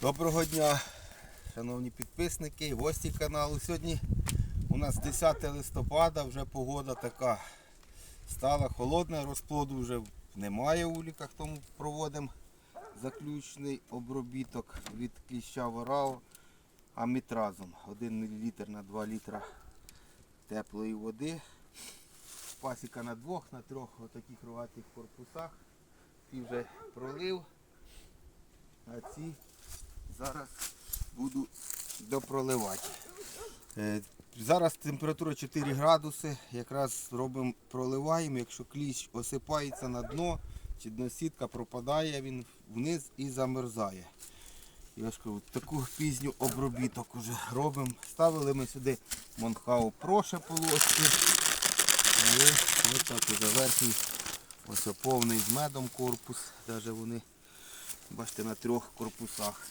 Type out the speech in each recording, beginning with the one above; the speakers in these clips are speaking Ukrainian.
Доброго дня, шановні підписники гості каналу. Сьогодні у нас 10 листопада, вже погода така стала холодна, розплоду вже немає в уліках, тому проводимо заключний обробіток від кліща ворау амітразом. 1 мл на 2 літра теплої води. Пасіка на двох, на трьох отаких рогатих корпусах. Ті вже пролив. А ці зараз буду допроливати. Е, Зараз температура 4 градуси. Якраз робимо, проливаємо. Якщо кліщ осипається на дно, чи дносітка пропадає, він вниз і замерзає. Я ж кажу, таку пізню обробіток уже робимо. Ставили ми сюди Монхау проше полоски. І ось так уже верхній ось повний з медом корпус. Даже вони, бачите, на трьох корпусах.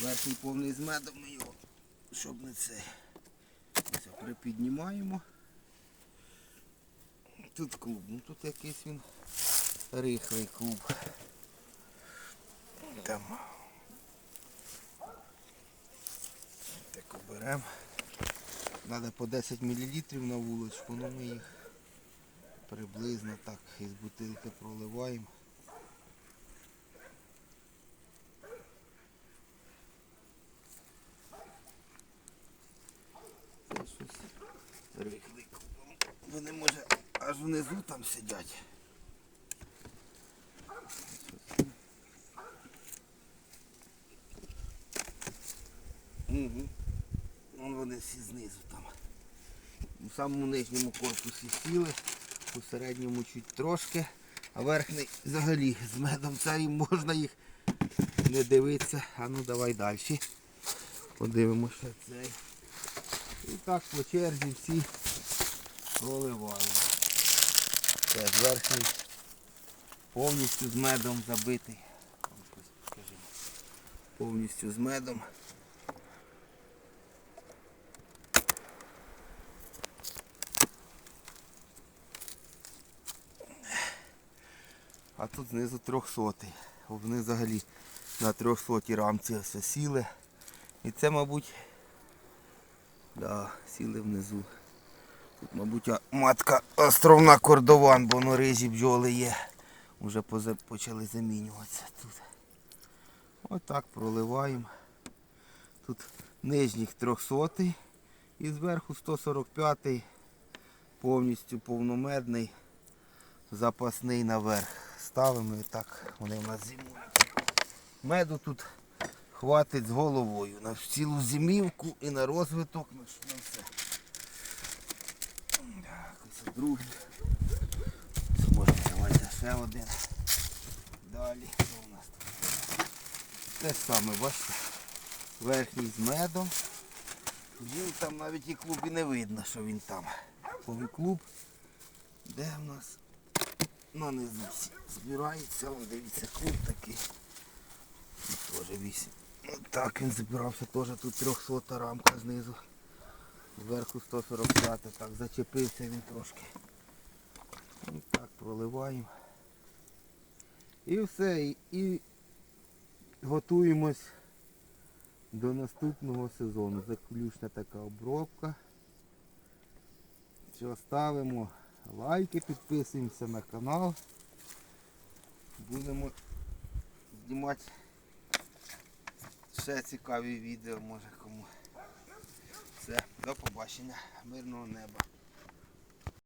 Верхній повний з медом ми його, щоб не це. Ось припіднімаємо. Тут клуб, ну тут якийсь він рихлий клуб. Там. Так оберемо. Треба по 10 мл на вуличку, ну ми їх приблизно так із бутилки проливаємо. Це щось рихлий. Вони може аж внизу там сидять. Угу. Вон вони всі знизу там. У самому нижньому корпусі сіли, у середньому чуть трошки, а верхній взагалі з медом царі можна їх не дивитися. А ну давай далі. Подивимося цей. І так по черзі всі проливаємо. Теж верхній повністю з медом забитий. Повністю з медом. А тут знизу трьохсотий. Вони взагалі на трьохсотій рамці ось сіли. І це, мабуть, да, сіли внизу. Мабуть, матка островна кордован, бо воно рижі бджоли є. Уже почали замінюватися тут. Отак проливаємо. Тут нижніх 300 і зверху 145 повністю повномедний, запасний наверх. Ставимо і так вони в нас зимують. Меду тут хватить з головою на цілу зимівку і на розвиток, на на все. Другий. Ось давайте ще один. Далі. Що у нас тут? Те саме, бачите? Верхній з медом. Бджіл там навіть і клуб і не видно, що він там. Повий клуб. Де в нас? На низу збирається, Вон, дивіться, клуб такий. Теж вісім. Так він збирався, теж тут 300 рамка знизу. Зверху 145, так, зачепився він трошки. І так, проливаємо. І все, і, готуємось до наступного сезону. Заключна така обробка. Все, ставимо лайки, підписуємося на канал. Будемо знімати ще цікаві відео, може кому. До побачення, мирного неба.